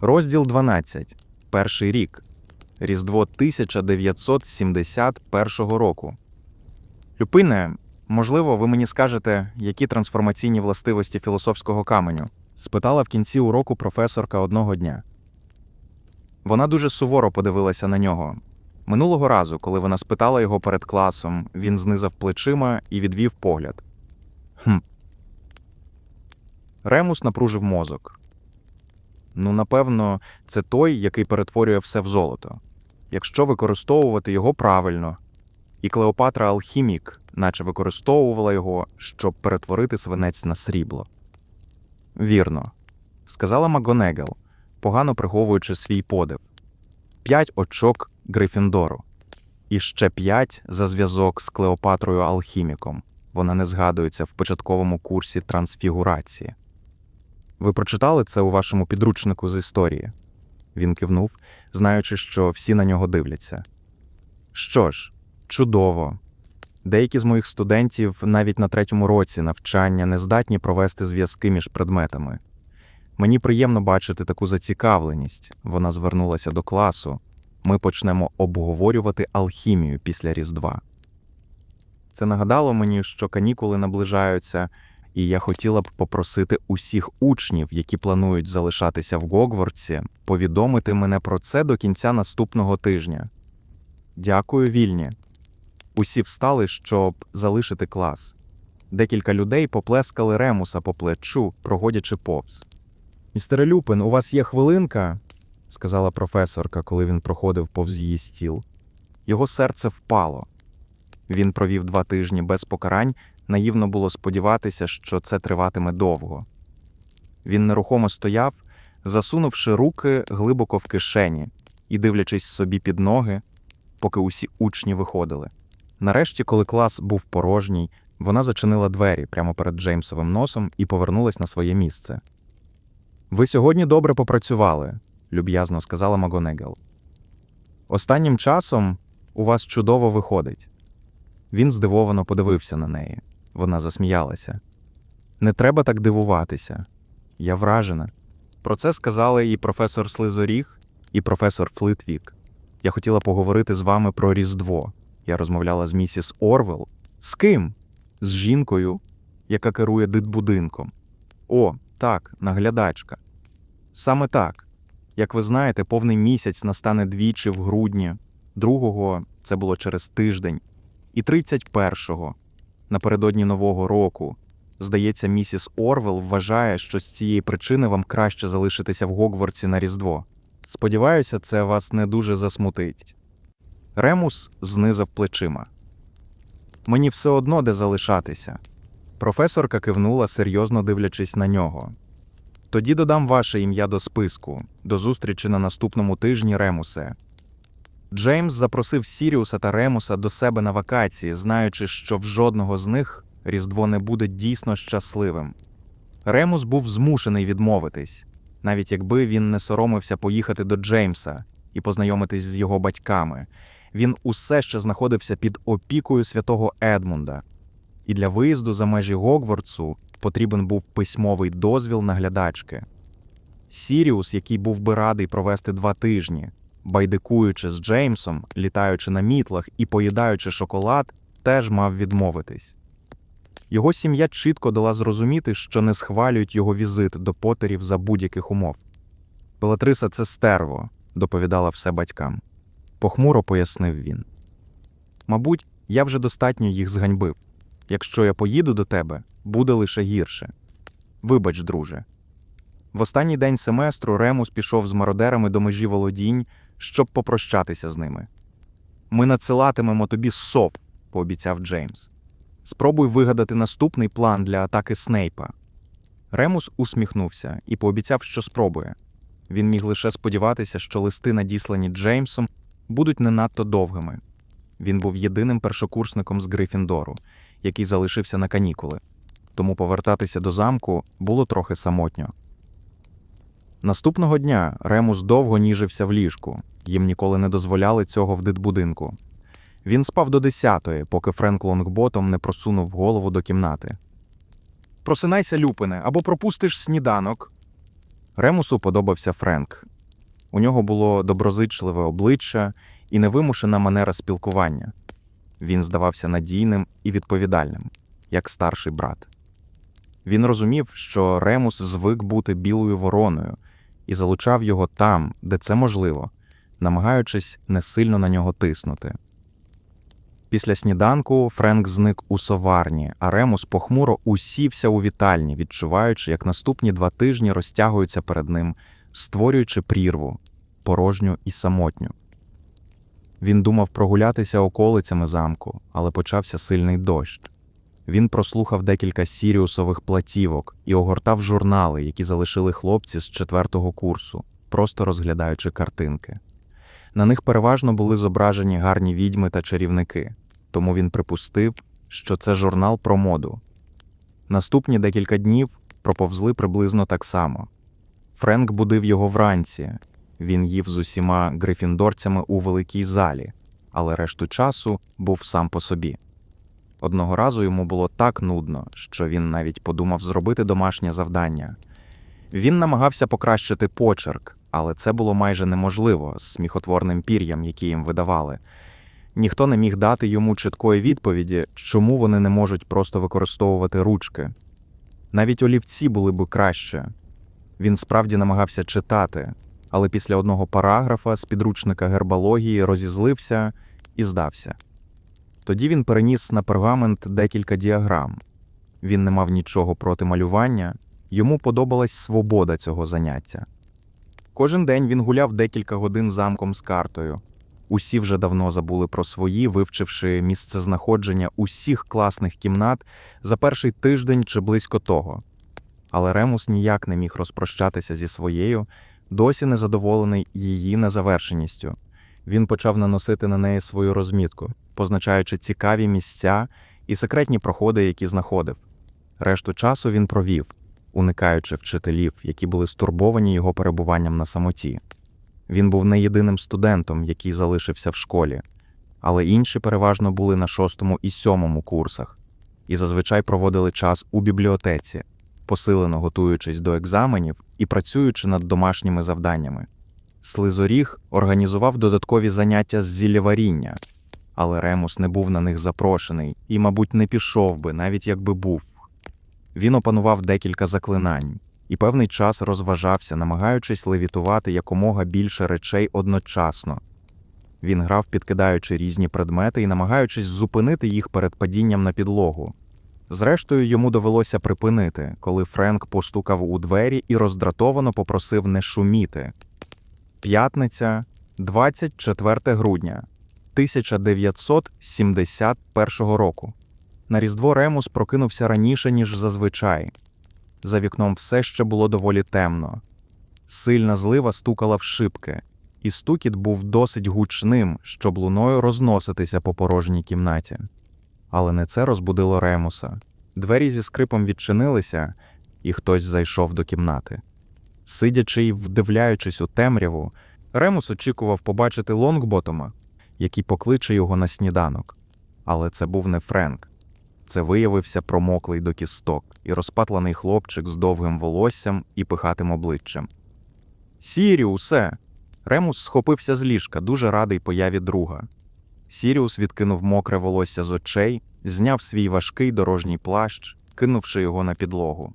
Розділ 12. Перший рік. Різдво 1971 року. Люпине, можливо, ви мені скажете, які трансформаційні властивості філософського каменю? спитала в кінці уроку професорка одного дня. Вона дуже суворо подивилася на нього. Минулого разу, коли вона спитала його перед класом, він знизав плечима і відвів погляд. Хм. Ремус напружив мозок. Ну, напевно, це той, який перетворює все в золото. Якщо використовувати його правильно. І Клеопатра алхімік, наче використовувала його, щоб перетворити свинець на срібло. Вірно, сказала Макгонегел, погано приховуючи свій подив. П'ять очок Грифіндору. І ще п'ять за зв'язок з Клеопатрою алхіміком. Вона не згадується в початковому курсі трансфігурації. Ви прочитали це у вашому підручнику з історії? Він кивнув, знаючи, що всі на нього дивляться. Що ж, чудово. Деякі з моїх студентів навіть на третьому році навчання не здатні провести зв'язки між предметами. Мені приємно бачити таку зацікавленість. Вона звернулася до класу. Ми почнемо обговорювати алхімію після Різдва. Це нагадало мені, що канікули наближаються, і я хотіла б попросити усіх учнів, які планують залишатися в Гогвартсі, повідомити мене про це до кінця наступного тижня. Дякую, вільні. Усі встали, щоб залишити клас. Декілька людей поплескали ремуса по плечу, проходячи повз. Містере Люпин, у вас є хвилинка? сказала професорка, коли він проходив повз її стіл. Його серце впало. Він провів два тижні без покарань, наївно було сподіватися, що це триватиме довго. Він нерухомо стояв, засунувши руки глибоко в кишені і дивлячись собі під ноги, поки усі учні виходили. Нарешті, коли клас був порожній, вона зачинила двері прямо перед Джеймсовим носом і повернулась на своє місце. Ви сьогодні добре попрацювали, люб'язно сказала Магонегел. Останнім часом у вас чудово виходить. Він здивовано подивився на неї. Вона засміялася. Не треба так дивуватися. Я вражена. Про це сказали і професор Слизоріг, і професор Флитвік. Я хотіла поговорити з вами про Різдво. Я розмовляла з місіс Орвел. З ким? З жінкою, яка керує дитбудинком. О, так, наглядачка. Саме так. Як ви знаєте, повний місяць настане двічі в грудні, другого це було через тиждень, і 31-го, напередодні Нового року. Здається, місіс Орвел вважає, що з цієї причини вам краще залишитися в Гогвартсі на Різдво. Сподіваюся, це вас не дуже засмутить. Ремус знизав плечима. Мені все одно де залишатися. Професорка кивнула, серйозно дивлячись на нього. Тоді додам ваше ім'я до списку. До зустрічі на наступному тижні, Ремусе. Джеймс запросив Сіріуса та Ремуса до себе на вакації, знаючи, що в жодного з них Різдво не буде дійсно щасливим. Ремус був змушений відмовитись, навіть якби він не соромився поїхати до Джеймса і познайомитись з його батьками. Він усе ще знаходився під опікою святого Едмунда, і для виїзду за межі Гогвартсу потрібен був письмовий дозвіл наглядачки. Сіріус, який був би радий провести два тижні, байдикуючи з Джеймсом, літаючи на мітлах і поїдаючи шоколад, теж мав відмовитись. Його сім'я чітко дала зрозуміти, що не схвалюють його візит до потерів за будь-яких умов. Белатриса це стерво, доповідала все батькам. Похмуро пояснив він. Мабуть, я вже достатньо їх зганьбив. Якщо я поїду до тебе, буде лише гірше. Вибач, друже. В останній день семестру Ремус пішов з мародерами до межі володінь, щоб попрощатися з ними. Ми надсилатимемо тобі сов, пообіцяв Джеймс. Спробуй вигадати наступний план для атаки Снейпа. Ремус усміхнувся і пообіцяв, що спробує. Він міг лише сподіватися, що листи, надіслані Джеймсом, будуть не надто довгими. Він був єдиним першокурсником з Грифіндору, який залишився на канікули, тому повертатися до замку було трохи самотньо. Наступного дня Ремус довго ніжився в ліжку, їм ніколи не дозволяли цього в дитбудинку. Він спав до десятої, поки Френк Лонгботом не просунув голову до кімнати. Просинайся, Люпине, або пропустиш сніданок. Ремусу подобався Френк. У нього було доброзичливе обличчя і невимушена манера спілкування. Він здавався надійним і відповідальним, як старший брат. Він розумів, що Ремус звик бути білою вороною і залучав його там, де це можливо, намагаючись не сильно на нього тиснути. Після сніданку Френк зник у соварні, а Ремус похмуро усівся у вітальні, відчуваючи, як наступні два тижні розтягуються перед ним, створюючи прірву, порожню і самотню. Він думав прогулятися околицями замку, але почався сильний дощ. Він прослухав декілька сіріусових платівок і огортав журнали, які залишили хлопці з четвертого курсу, просто розглядаючи картинки. На них переважно були зображені гарні відьми та чарівники, тому він припустив, що це журнал про моду. Наступні декілька днів проповзли приблизно так само. Френк будив його вранці. Він їв з усіма грифіндорцями у великій залі, але решту часу був сам по собі. Одного разу йому було так нудно, що він навіть подумав зробити домашнє завдання. Він намагався покращити почерк, але це було майже неможливо з сміхотворним пір'ям, які їм видавали. Ніхто не міг дати йому чіткої відповіді, чому вони не можуть просто використовувати ручки. Навіть олівці були би краще. Він справді намагався читати, але після одного параграфа з підручника гербології розізлився і здався. Тоді він переніс на пергамент декілька діаграм. Він не мав нічого проти малювання, йому подобалась свобода цього заняття. Кожен день він гуляв декілька годин замком з картою. Усі вже давно забули про свої, вивчивши місцезнаходження усіх класних кімнат за перший тиждень чи близько того. Але Ремус ніяк не міг розпрощатися зі своєю, досі незадоволений її незавершеністю. Він почав наносити на неї свою розмітку, позначаючи цікаві місця і секретні проходи, які знаходив. Решту часу він провів, уникаючи вчителів, які були стурбовані його перебуванням на самоті. Він був не єдиним студентом, який залишився в школі, але інші переважно були на шостому і сьомому курсах і зазвичай проводили час у бібліотеці, посилено готуючись до екзаменів і працюючи над домашніми завданнями. Слизоріг організував додаткові заняття з зіллєваріння, але Ремус не був на них запрошений і, мабуть, не пішов би, навіть якби був. Він опанував декілька заклинань і певний час розважався, намагаючись левітувати якомога більше речей одночасно. Він грав, підкидаючи різні предмети і намагаючись зупинити їх перед падінням на підлогу. Зрештою, йому довелося припинити, коли Френк постукав у двері і роздратовано попросив не шуміти. П'ятниця, 24 грудня 1971 року. На Різдво Ремус прокинувся раніше, ніж зазвичай. За вікном все ще було доволі темно. Сильна злива стукала в шибки, і стукіт був досить гучним, щоб луною розноситися по порожній кімнаті. Але не це розбудило Ремуса. Двері зі скрипом відчинилися, і хтось зайшов до кімнати. Сидячи й вдивляючись у темряву, Ремус очікував побачити Лонгботома, який покличе його на сніданок. Але це був не Френк. Це виявився промоклий до кісток і розпатланий хлопчик з довгим волоссям і пихатим обличчям. Сіріусе. Ремус схопився з ліжка, дуже радий появі друга. Сіріус відкинув мокре волосся з очей, зняв свій важкий дорожній плащ, кинувши його на підлогу.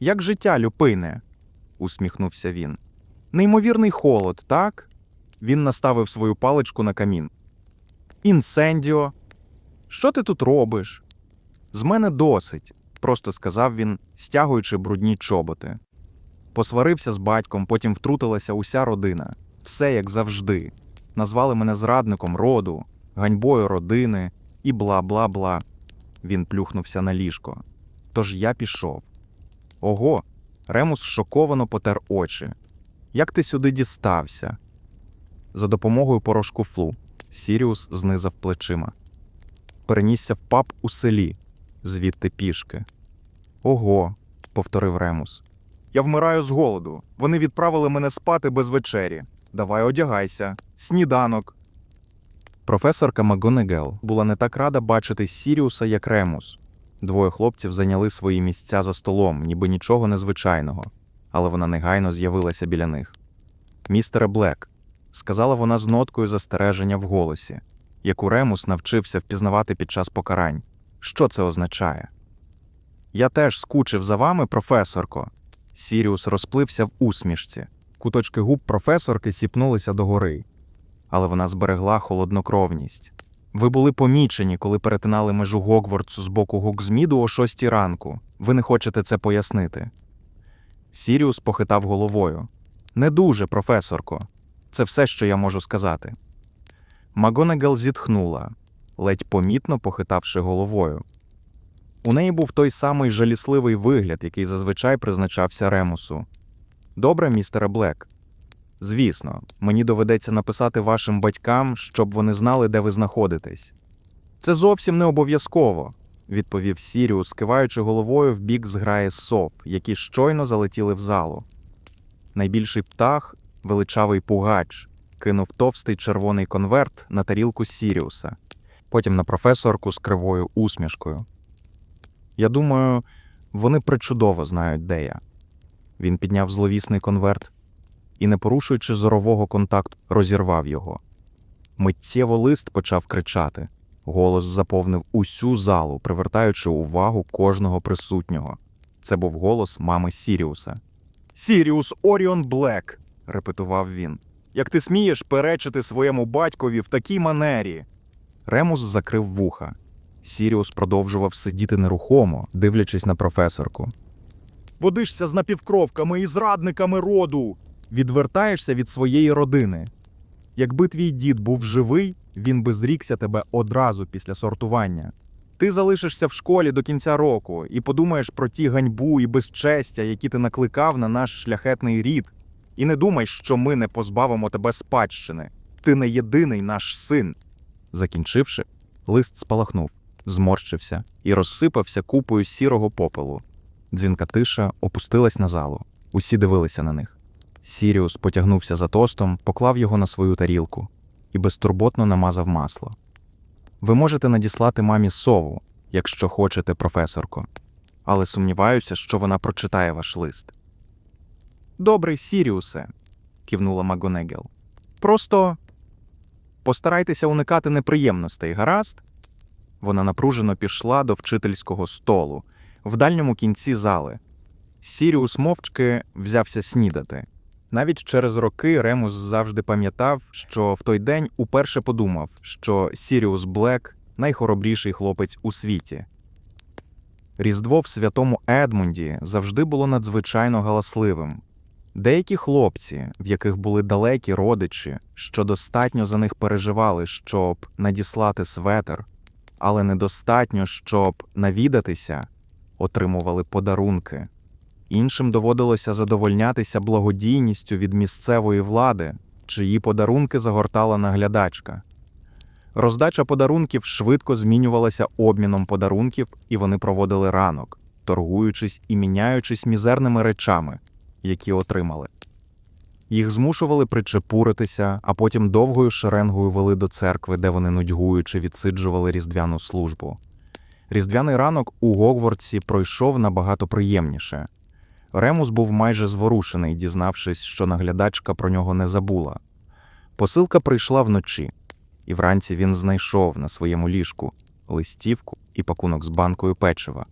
Як життя, люпине, усміхнувся він. Неймовірний холод, так? Він наставив свою паличку на камін. Інсендіо, що ти тут робиш? З мене досить, просто сказав він, стягуючи брудні чоботи. Посварився з батьком, потім втрутилася уся родина. Все як завжди. Назвали мене зрадником роду, ганьбою родини і бла бла бла. Він плюхнувся на ліжко. Тож я пішов. Ого. Ремус шоковано потер очі. Як ти сюди дістався? За допомогою порошку флу. Сіріус знизав плечима. Перенісся в паб у селі, звідти пішки. Ого, повторив Ремус. Я вмираю з голоду. Вони відправили мене спати без вечері. Давай одягайся. Сніданок. Професорка МакГонегел була не так рада бачити Сіріуса, як Ремус. Двоє хлопців зайняли свої місця за столом, ніби нічого незвичайного. але вона негайно з'явилася біля них. Містере Блек, сказала вона з ноткою застереження в голосі, яку Ремус навчився впізнавати під час покарань. Що це означає? Я теж скучив за вами, професорко. Сіріус розплився в усмішці. Куточки губ професорки сіпнулися догори, але вона зберегла холоднокровність. Ви були помічені, коли перетинали межу Гогвардсу з боку Гокзміду о шостій ранку. Ви не хочете це пояснити. Сіріус похитав головою. Не дуже, професорко. Це все, що я можу сказати. Магонегел зітхнула, ледь помітно похитавши головою. У неї був той самий жалісливий вигляд, який зазвичай призначався Ремусу. Добре, містере Блек. Звісно, мені доведеться написати вашим батькам, щоб вони знали, де ви знаходитесь. Це зовсім не обов'язково, відповів Сіріус, киваючи головою в бік зграї сов, які щойно залетіли в залу. Найбільший птах, величавий пугач, кинув товстий червоний конверт на тарілку Сіріуса, потім на професорку з кривою усмішкою. Я думаю, вони причудово знають, де я. Він підняв зловісний конверт і, не порушуючи зорового контакту, розірвав його. Миттєво лист почав кричати. Голос заповнив усю залу, привертаючи увагу кожного присутнього. Це був голос мами Сіріуса. Сіріус Оріон Блек, репетував він. Як ти смієш перечити своєму батькові в такій манері? Ремус закрив вуха. Сіріус продовжував сидіти нерухомо, дивлячись на професорку. Водишся з напівкровками і зрадниками роду. Відвертаєшся від своєї родини. Якби твій дід був живий, він би зрікся тебе одразу після сортування. Ти залишишся в школі до кінця року і подумаєш про ті ганьбу і безчестя, які ти накликав на наш шляхетний рід, і не думай, що ми не позбавимо тебе спадщини. Ти не єдиний наш син. Закінчивши, лист спалахнув, зморщився і розсипався купою сірого попелу. Дзвінка тиша опустилась на залу. Усі дивилися на них. Сіріус потягнувся за тостом, поклав його на свою тарілку і безтурботно намазав масло. Ви можете надіслати мамі сову, якщо хочете, професорко, але сумніваюся, що вона прочитає ваш лист. Добрий, Сіріусе, кивнула Магонегел. Просто постарайтеся уникати неприємностей, гаразд? Вона напружено пішла до вчительського столу в дальньому кінці зали. Сіріус мовчки взявся снідати. Навіть через роки Ремус завжди пам'ятав, що в той день уперше подумав, що Сіріус Блек найхоробріший хлопець у світі. Різдво в святому Едмунді завжди було надзвичайно галасливим. Деякі хлопці, в яких були далекі родичі, що достатньо за них переживали, щоб надіслати светер, але недостатньо, щоб навідатися, отримували подарунки. Іншим доводилося задовольнятися благодійністю від місцевої влади, чиї подарунки загортала наглядачка. Роздача подарунків швидко змінювалася обміном подарунків, і вони проводили ранок, торгуючись і міняючись мізерними речами, які отримали. Їх змушували причепуритися, а потім довгою шеренгою вели до церкви, де вони нудьгуючи відсиджували різдвяну службу. Різдвяний ранок у Гогвардсі пройшов набагато приємніше. Ремус був майже зворушений, дізнавшись, що наглядачка про нього не забула. Посилка прийшла вночі, і вранці він знайшов на своєму ліжку листівку і пакунок з банкою печива,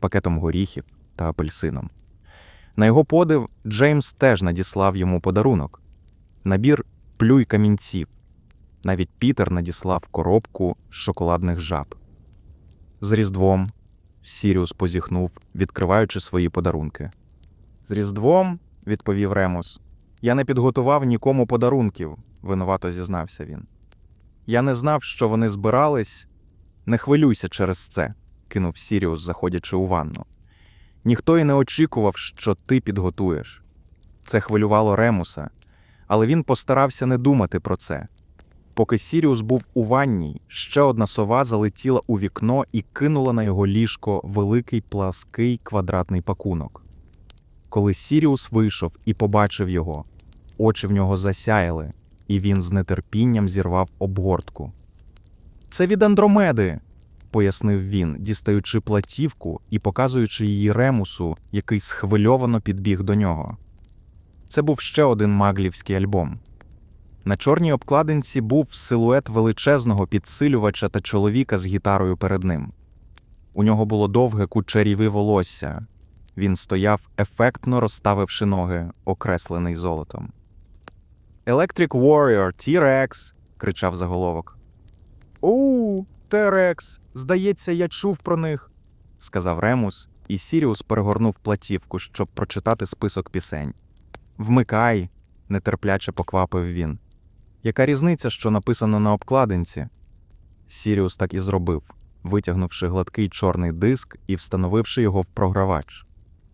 пакетом горіхів та апельсином. На його подив, Джеймс теж надіслав йому подарунок набір плюй камінців. Навіть Пітер надіслав коробку шоколадних жаб. З Різдвом Сіріус позіхнув, відкриваючи свої подарунки. З Різдвом, відповів Ремус, я не підготував нікому подарунків, винувато зізнався він. Я не знав, що вони збирались. Не хвилюйся через це, кинув Сіріус, заходячи у ванну. Ніхто й не очікував, що ти підготуєш. Це хвилювало Ремуса, але він постарався не думати про це. Поки Сіріус був у ванній, ще одна сова залетіла у вікно і кинула на його ліжко великий плаский квадратний пакунок. Коли Сіріус вийшов і побачив його, очі в нього засяяли, і він з нетерпінням зірвав обгортку. Це від Андромеди. Пояснив він, дістаючи платівку і показуючи її ремусу, який схвильовано підбіг до нього. Це був ще один маглівський альбом. На чорній обкладинці був силует величезного підсилювача та чоловіка з гітарою перед ним. У нього було довге кучеряве волосся. Він стояв, ефектно розставивши ноги, окреслений золотом. Electric Warrior T-Rex!» – кричав заголовок. У, T-Rex! Здається, я чув про них, сказав Ремус, і Сіріус перегорнув платівку, щоб прочитати список пісень. Вмикай, нетерпляче поквапив він. Яка різниця, що написано на обкладинці? Сіріус так і зробив, витягнувши гладкий чорний диск і встановивши його в програвач.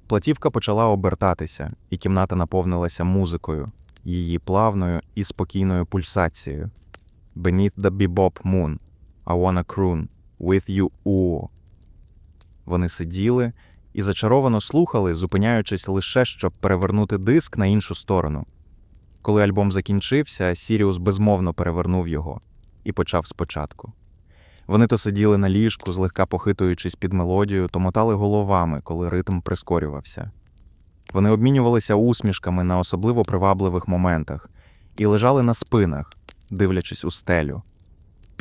Платівка почала обертатися, і кімната наповнилася музикою, її плавною і спокійною пульсацією. Beneath the bebop moon, I wanna croon with you ooh. Вони сиділи і зачаровано слухали, зупиняючись лише, щоб перевернути диск на іншу сторону. Коли альбом закінчився, Сіріус безмовно перевернув його і почав спочатку. Вони то сиділи на ліжку, злегка похитуючись під мелодію, то мотали головами, коли ритм прискорювався. Вони обмінювалися усмішками на особливо привабливих моментах і лежали на спинах, дивлячись у стелю,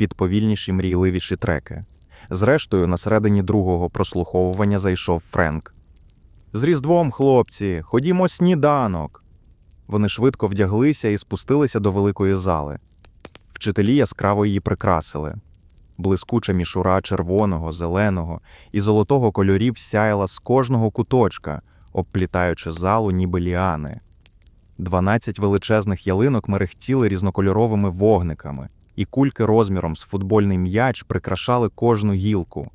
під повільніші мрійливіші треки. Зрештою, на середині другого прослуховування зайшов Френк. З Різдвом, хлопці, ходімо сніданок. Вони швидко вдяглися і спустилися до великої зали. Вчителі яскраво її прикрасили. Блискуча мішура червоного, зеленого і золотого кольорів сяяла з кожного куточка, обплітаючи залу ніби ліани. Дванадцять величезних ялинок мерехтіли різнокольоровими вогниками, і кульки розміром з футбольний м'яч прикрашали кожну гілку.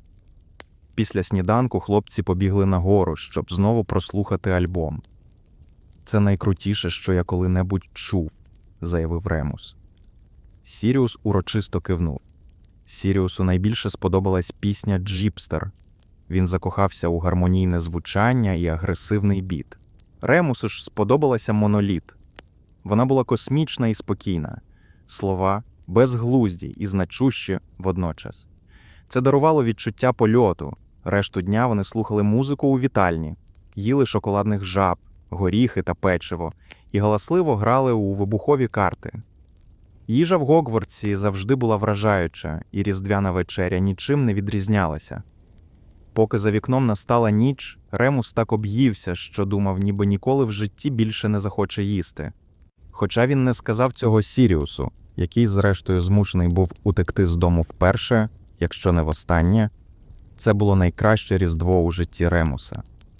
Після сніданку хлопці побігли нагору, щоб знову прослухати альбом. Це найкрутіше, що я коли-небудь чув, заявив Ремус. Сіріус урочисто кивнув. Сіріусу найбільше сподобалась пісня Джіпстер. Він закохався у гармонійне звучання і агресивний біт. Ремусу ж сподобалася моноліт. Вона була космічна і спокійна, слова безглузді і значущі водночас. Це дарувало відчуття польоту. Решту дня вони слухали музику у вітальні, їли шоколадних жаб, горіхи та печиво і галасливо грали у вибухові карти. Їжа в Гогвартсі завжди була вражаюча, і різдвяна вечеря нічим не відрізнялася. Поки за вікном настала ніч, Ремус так об'ївся, що думав, ніби ніколи в житті більше не захоче їсти. Хоча він не сказав цього Сіріусу, який, зрештою, змушений був утекти з дому вперше, якщо не востаннє, це було найкраще різдво у житті Ремуса.